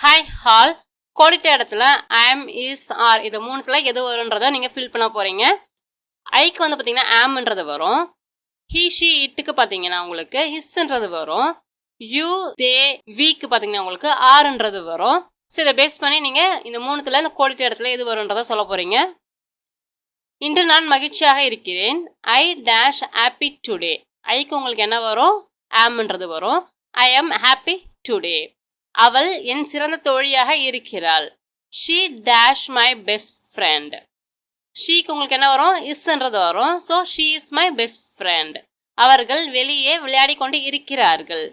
Hi hall கோடிட்ட இடத்துல am is R இது மூணுத்தில் எது வரும்ன்றதை நீங்கள் ஃபில் பண்ண போகிறீங்க ஐக்கு வந்து பார்த்தீங்கன்னா ஆம்ன்றது வரும். ஹீ ஷி இட்டுக்கு பார்த்தீங்கன்னா உங்களுக்கு ஹிஸ்ன்றது வரும். யூ தே வீக்கு பார்த்தீங்கன்னா உங்களுக்கு ஆறுன்றது வரும். ஸோ இதை பேஸ் பண்ணி நீங்கள் இந்த மூணுத்தில் இந்த கோடிட்ட இடத்துல எது வரும்ன்றதை சொல்ல போகிறீங்க இன்று நான் மகிழ்ச்சியாக இருக்கிறேன். ஐ டேஷ் ஹாப்பி டுடே ஐக்கு உங்களுக்கு என்ன வரும்? ஆம்ன்றது வரும். ஐ ஆம் ஹாப்பி டுடே அவள் என் சிறந்த தோழியாக இருக்கிறாள். She dash my best friend ஷீக்கு உங்களுக்கு என்ன வரும்? இஸ்ன்றது வரும். So she is my best friend அவர்கள் வெளியே விளையாடி கொண்டு இருக்கிறார்கள்.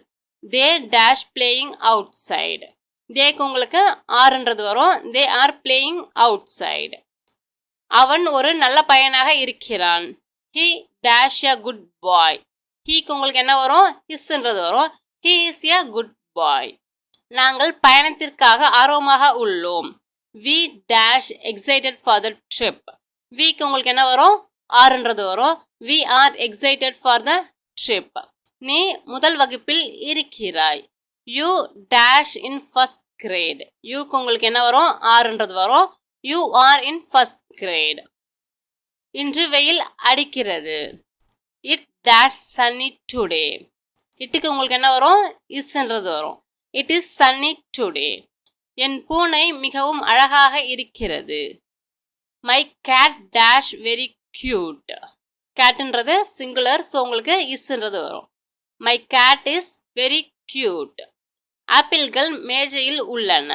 They dash playing outside தேக்கு உங்களுக்கு ஆறுன்றது வரும். They are playing outside அவன் ஒரு நல்ல பையனாக இருக்கிறான். He dash a good boy ஹீக்கு உங்களுக்கு என்ன வரும்? ஹிஸ்ன்றது வரும். He is a good boy நாங்கள் பயணத்திற்காக ஆர்வமாக உள்ளோம். We dash excited for the trip விக்கு உங்களுக்கு என்ன வரும்? ஆறுன்றது வரும். We are excited for the trip நீ முதல் வகுப்பில் இருக்கிறாய். You dash in first grade யூக்கு உங்களுக்கு என்ன வரும்? ஆறுன்றது வரும். You are in first grade இன்று வெயில் அடிக்கிறது. இட் டேஷ் சன்னி டுடே இட்டுக்கு உங்களுக்கு என்ன வரும்? இஸ்ன்றது வரும். இட் இஸ் சன்னி டுடே என் பூனை மிகவும் அழகாக இருக்கிறது. My cat dash very cute கேட்டுன்றது singular so உங்களுக்கு இஸ்ன்றது வரும். My cat is very cute ஆப்பிள்கள் மேஜையில் உள்ளன.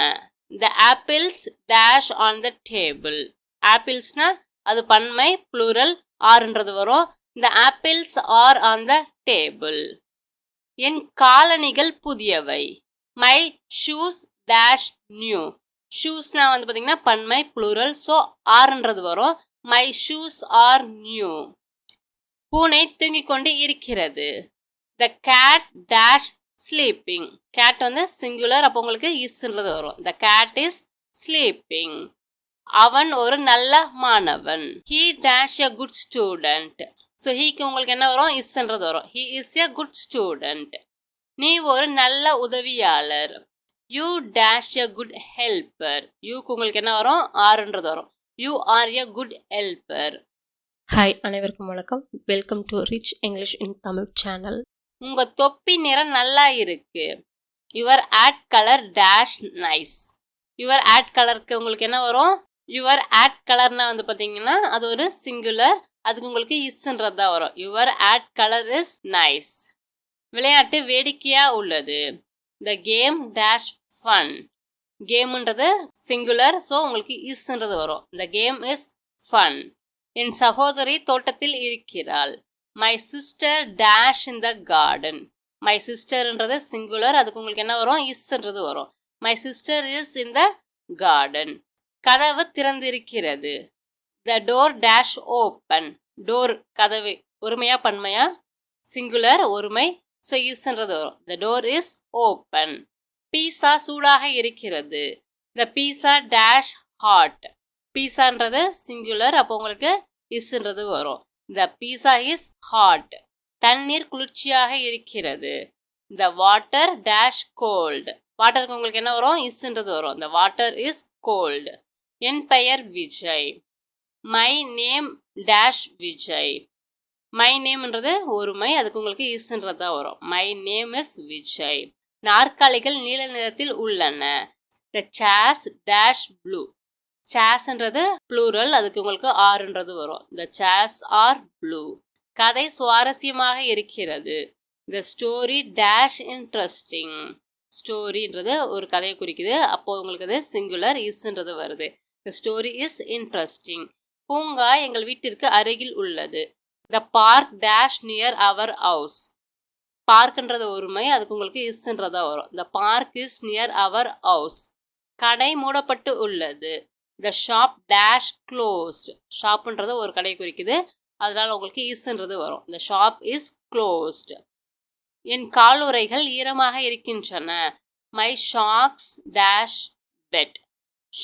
The apples dash on the table ஆப்பிள்ஸ்னா அது பன்மை ப்ளூரல் ஆறுன்றது வரும். The apples are on the table என் காலணிகள் புதியவை. மை ஷூஸ் டேஷ் நியூ ஷூஸ்னால் வந்து பார்த்தீங்கன்னா பன்மை ப்ளூரல் ஸோ ஆர்ன்றது வரும். மை ஷூஸ் ஆர் நியூ பூனை தூங்கிக் கொண்டு இருக்கிறது. The cat dash sleeping cat வந்து சிங்குலர் அப்போ உங்களுக்கு இஸ்ன்றது வரும். த கேட் இஸ் ஸ்லீப்பிங் அவன் ஒரு நல்ல மாணவன். He dash a good student so ஹீக்கு உங்களுக்கு என்ன வரும்? இஸ்ன்றது வரும். He is a good student நீ ஒரு நல்ல உதவியாளர். You dash a good helper யூக்கு உங்களுக்கு என்ன வரும்? ஆறுன்றது வரும். You are a good helper hi அனைவருக்கும் வணக்கம். Welcome to rich English in Tamil channel உங்க தொப்பி நிறம் நல்லா இருக்கு. Your hat colour dash nice your hat கலருக்கு உங்களுக்கு என்ன வரும்? யுவர் ஆட் கலர்னா வந்து பார்த்தீங்கன்னா அது ஒரு சிங்குலர் அதுக்கு உங்களுக்கு இஸ்ன்றது தான் வரும். Your hat colour is nice விளையாட்டு வேடிக்கையா உள்ளது. த கேம் டேஷ் ஃபன் கேம்ன்றது சிங்குலர் ஸோ உங்களுக்கு இஸ்ன்றது வரும். த கேம் இஸ் ஃபன் என் சகோதரி தோட்டத்தில் இருக்கிறாள். My sister dash in the garden my சிஸ்டர்ன்றது singular அதுக்கு உங்களுக்கு என்ன வரும்? இஸ்ன்றது வரும். My sister is in the garden கதவு திறந்திருக்கிறது. The door dash open door கதவு ஒருமையா பன்மையா? சிங்குலர் ஒருமை ஸோ இஸ்ன்றது வரும். The door is open pizza சூடாக இருக்கிறது. த பீஸா டேஷ் ஹாட் பீஸான்றது சிங்குலர் அப்போ உங்களுக்கு இஸ்ன்றது வரும். த பீஸா இஸ் ஹாட் தண்ணீர் குளிர்ச்சியாக இருக்கிறது. த வாட்டர் டேஷ் கோல்டு வாட்டருக்கு உங்களுக்கு என்ன வரும்? இஸ்ன்றது வரும். த வாட்டர் இஸ் கோல்டு என் பெயர் Vijay. My name dash Vijay. My நேம்ன்றது ஒரு மை அதுக்கு உங்களுக்கு இஸ்ன்றது தான் வரும். மை நேம் இஸ் விஜய் நாற்காலிகள் நீல நிறத்தில் உள்ளன. த சேஸ் டேஷ் ப்ளூ சேஸ்ன்றது ப்ளூரல் அதுக்கு உங்களுக்கு ஆறுன்றது வரும். த சேஸ் ஆர் ப்ளூ கதை சுவாரஸ்யமாக இருக்கிறது. த ஸ்டோரி டேஷ் இன்ட்ரெஸ்டிங் ஸ்டோரின்றது ஒரு கதையை குறிக்குது. அப்போது உங்களுக்கு அது சிங்குலர் இஸ்ன்றது வருது. த ஸ்டோரி இஸ் இன்ட்ரெஸ்டிங் பூங்கா எங்கள் வீட்டிற்கு அருகில் உள்ளது. The park dash near our house பார்க்ன்றது ஒருமை அதுக்கு உங்களுக்கு இஸ்ன்றதா வரும். The park is near our house கடை மூடப்பட்டு உள்ளது. த ஷாப் டேஷ் க்ளோஸ்ட் ஷாப்ன்றது ஒரு கடை குறிக்குது. அதனால உங்களுக்கு இஸ்ன்றது வரும். த ஷாப் இஸ் க்ளோஸ்ட் என் காலுறைகள் ஈரமாக இருக்கின்றன. மை ஷாக்ஸ் டேஷ் பெட்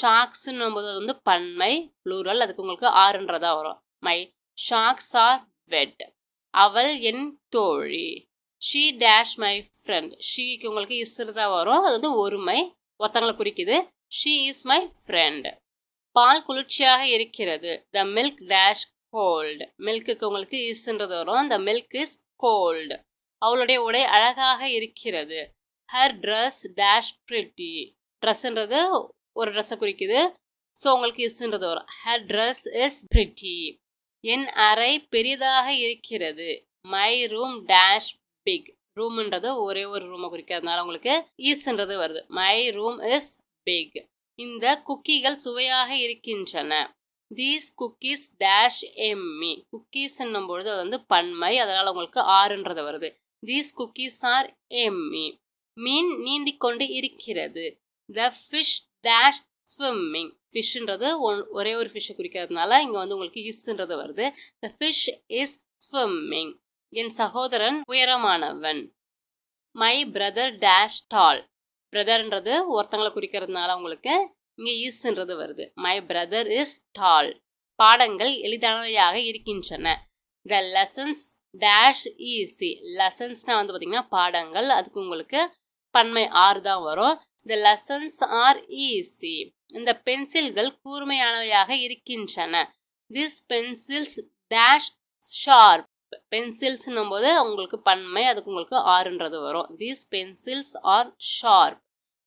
ஷாக்ஸ்ன்னும் போது அது வந்து பன்மை ப்ளூரல் அதுக்கு உங்களுக்கு ஆறுன்றதா வரும். மை ஷாக்ஸ் ஆர் வெட் அவள் என் தோழி. ஷீ டேஷ் மை ஃப்ரெண்ட் ஷீக்கு உங்களுக்கு இஸ்ரு தான் வரும். அது வந்து ஒருமை. ஒருத்தங்களை குறிக்குது. ஷீ இஸ் மை ஃப்ரெண்ட் பால் குளிர்ச்சியாக இருக்கிறது. த மில்க் டேஷ் கோல்டு மில்க்குக்கு உங்களுக்கு இஸ்ன்றது வரும். த மில்க் இஸ் கோல்டு அவளுடைய உடை அழகாக இருக்கிறது. ஹர் ட்ரெஸ் டேஷ் பிரிட்டி ட்ரெஸ்ன்றது ஒரு ட்ரெஸ்ஸை குறிக்குது. ஸோ உங்களுக்கு இஸ்ன்றது வரும். ஹர் ட்ரெஸ் இஸ் பிரிட்டி என் அறை பெரிதாக இருக்கிறது. மை ரூம் டேஷ் பிக் ரூம்ன்றது ஒரே ஒரு ரூமை குறிக்கிறதுனால உங்களுக்கு ஈஸ்ன்றது வருது. மை ரூம் இஸ் பிக் இந்த குக்கீகள் சுவையாக இருக்கின்றன. These cookies dash yummy cookies பொழுது அது வந்து பன்மை. அதனால் உங்களுக்கு ஆறுன்றது வருது. தீஸ் குக்கீஸ் ஆர் எம்மி மீன் நீந்தி கொண்டு இருக்கிறது. த ஃபிஷ் டேஷ் ஸ்விம்மிங் ஃபிஷ்ன்றது ஒன் ஒரே ஒரு ஃபிஷ்ஷை குறிக்கிறதுனால இங்கே வந்து உங்களுக்கு இஸ்ன்றது வருது. த ஃபிஷ் இஸ் ஸ்விம்மிங் என் சகோதரன் உயரமானவன். மை பிரதர் டேஷ் டால் பிரதர்ன்றது ஒருத்தங்களை குறிக்கிறதுனால உங்களுக்கு இங்கே இஸ்ன்றது வருது. மை பிரதர் இஸ் டால் பாடங்கள் எளிதானவையாக இருக்கின்றன. த லெசன்ஸ் டேஷ் ஈஸி லெசன்ஸ்னால் வந்து பார்த்திங்கன்னா பாடங்கள். அதுக்கு உங்களுக்கு பன்மை ஆறு தான் வரும். த லெசன்ஸ் ஆர் ஈஸி இந்த பென்சில்கள் கூர்மையானவையாக இருக்கின்றன. திஸ் பென்சில்ஸ் டேஷ் ஷார்ப் பென்சில்ஸ்னும் போது உங்களுக்கு பன்மை அதுக்கு உங்களுக்கு ஆறுன்றது வரும். தீஸ் பென்சில்ஸ் ஆர் ஷார்ப்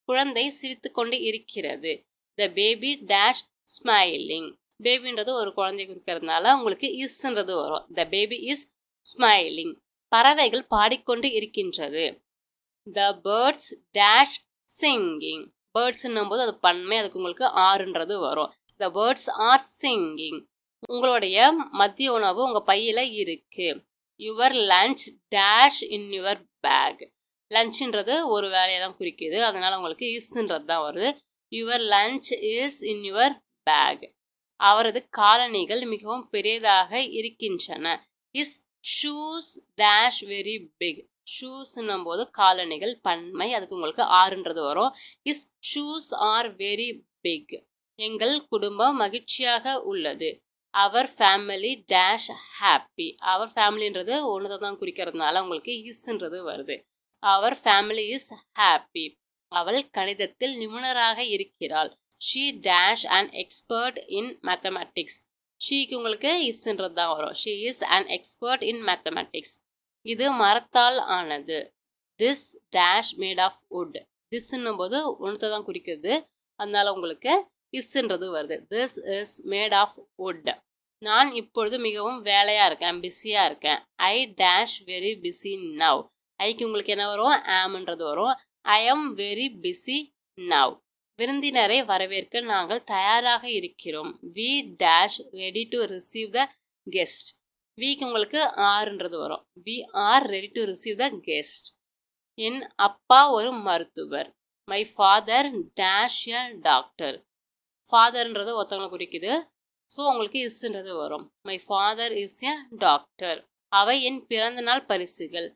குழந்தை சிரித்து கொண்டு இருக்கிறது. த பேபி டேஷ் ஸ்மைலிங் பேபின்றது ஒரு குழந்தை குறிக்கிறதுனால உங்களுக்கு இஸ்ன்றது வரும். த பேபி இஸ் ஸ்மைலிங் பறவைகள் பாடிக்கொண்டு இருக்கின்றது. த பேர்ட்ஸ் டேஷ் சிங்கிங் பேர்ட்ஸ்ன்னும் போது அது பன்மை அதுக்கு உங்களுக்கு ஆறுன்றது வரும். த பேர்ட்ஸ் ஆர் சிங்கிங் உங்களுடைய மதிய உணவு உங்கள் பையில் இருக்குது your lunch dash in your bag லஞ்சுன்றது ஒரு வேலையை தான் குறிக்குது. அதனால் உங்களுக்கு இஸ்ன்றது தான் வருது. Your lunch is in your bag அவரது காலணிகள் மிகவும் பெரியதாக இருக்கின்றன. His shoes dash very big ஷூஸ்ன்னும் போது காலணிகள் பன்மை அதுக்கு உங்களுக்கு ஆறுன்றது வரும். His shoes are very big எங்கள் குடும்பம் மகிழ்ச்சியாக உள்ளது. Our family dash happy our ஃபேமிலின்றது ஒன்று தான் குறிக்கிறதுனால உங்களுக்கு இஸ்ன்றது வருது. அவர் ஃபேமிலி இஸ் ஹாப்பி அவள் கணிதத்தில் நிபுணராக இருக்கிறாள். She dash and expert in mathematics ஷீக்கு உங்களுக்கு இஸ்ன்றது தான் வரும். She is and expert in mathematics இது மரத்தால் ஆனது. This dash made of wood திஸ்ன்னும் போது ஒன்றத்தை தான் குறிக்கிறது அதனால உங்களுக்கு இஸ்ன்றது வருது. This is made of wood நான் இப்பொழுது மிகவும் வேலையாக இருக்கேன். பிஸியாக இருக்கேன். I dash very busy now ஐக்கு உங்களுக்கு என்ன வரும்? ஆம்ன்றது வரும். I am very busy now விருந்தினரை வரவேற்க நாங்கள் தயாராக இருக்கிறோம். We dash ready to receive the guest விக்கு உங்களுக்கு ஆறுன்றது வரும். We are ready to receive the guest என் அப்பா ஒரு மருத்துவர். My father dash a doctor ஃபாதர்ன்றது ஒருத்தவங்களை குறிக்குது. ஸோ உங்களுக்கு இஸ்ன்றது வரும். My father is a doctor அவை என் பிறந்தநாள் பரிசுகள்.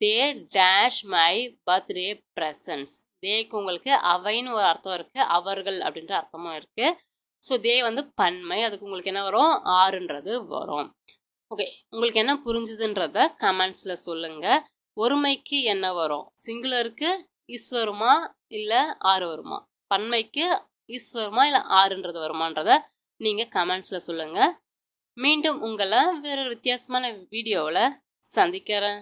They dash my birthday presents தேக்கு உங்களுக்கு அவைன்னு ஒரு அர்த்தம் இருக்குது அவர்கள் அப்படின்ற அர்த்தமும் இருக்குது ஸோ தே வந்து பன்மை. அதுக்கு உங்களுக்கு என்ன வரும்? ஆறுன்றது வரும். ஓகே உங்களுக்கு என்ன புரிஞ்சுதுன்றத கமெண்ட்ஸில் சொல்லுங்கள் ஒருமைக்கு என்ன வரும்? சிங்குலருக்கு இஸ் வருமா? இல்லை ஆறு வருமா? பன்மைக்கு இஸ் வருமா? இல்லை ஆறுன்றது வருமான்றத நீங்கள் கமெண்ட்ஸில் சொல்லுங்கள் மீண்டும் உங்களை வேறு வித்தியாசமான வீடியோவில் சந்திக்கிறேன்.